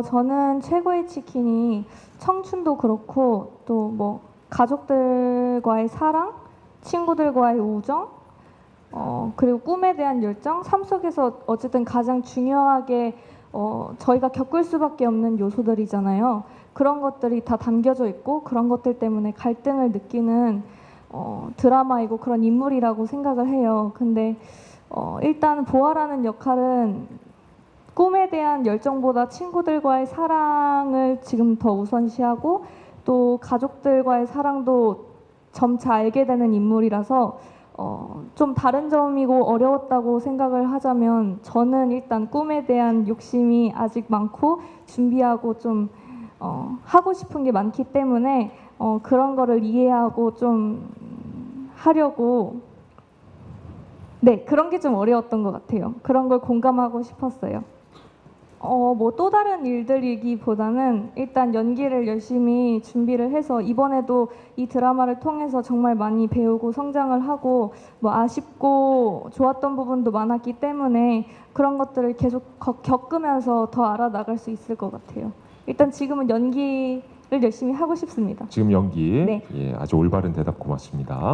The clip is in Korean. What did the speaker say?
저는 최고의 치킨이 청춘도 그렇고 또 뭐 가족들과의 사랑, 친구들과의 우정, 어, 그리고 꿈에 대한 열정, 삶 속에서 어쨌든 가장 중요하게 어, 저희가 겪을 수밖에 없는 요소들이잖아요. 그런 것들이 다 담겨져 있고 그런 것들 때문에 갈등을 느끼는 어, 드라마이고 그런 인물이라고 생각을 해요. 근데 어, 일단 보아라는 역할은 대한 열정보다 친구들과의 사랑을 지금 더 우선시하고 또 가족들과의 사랑도 점차 알게 되는 인물이라서 어, 좀 다른 점이고 어려웠다고 생각을 하자면 저는 일단 꿈에 대한 욕심이 아직 많고 준비하고 좀 어, 하고 싶은 게 많기 때문에 어, 그런 거를 이해하고 좀 하려고 네 그런 게 좀 어려웠던 것 같아요. 그런 걸 공감하고 싶었어요. 어, 뭐 또 다른 일들이기보다는 일단 연기를 열심히 준비를 해서 이번에도 이 드라마를 통해서 정말 많이 배우고 성장을 하고 뭐 아쉽고 좋았던 부분도 많았기 때문에 그런 것들을 계속 거- 겪으면서 더 알아나갈 수 있을 것 같아요. 일단 지금은 연기를 열심히 하고 싶습니다. 지금 연기 네. 예, 아주 올바른 대답 고맙습니다.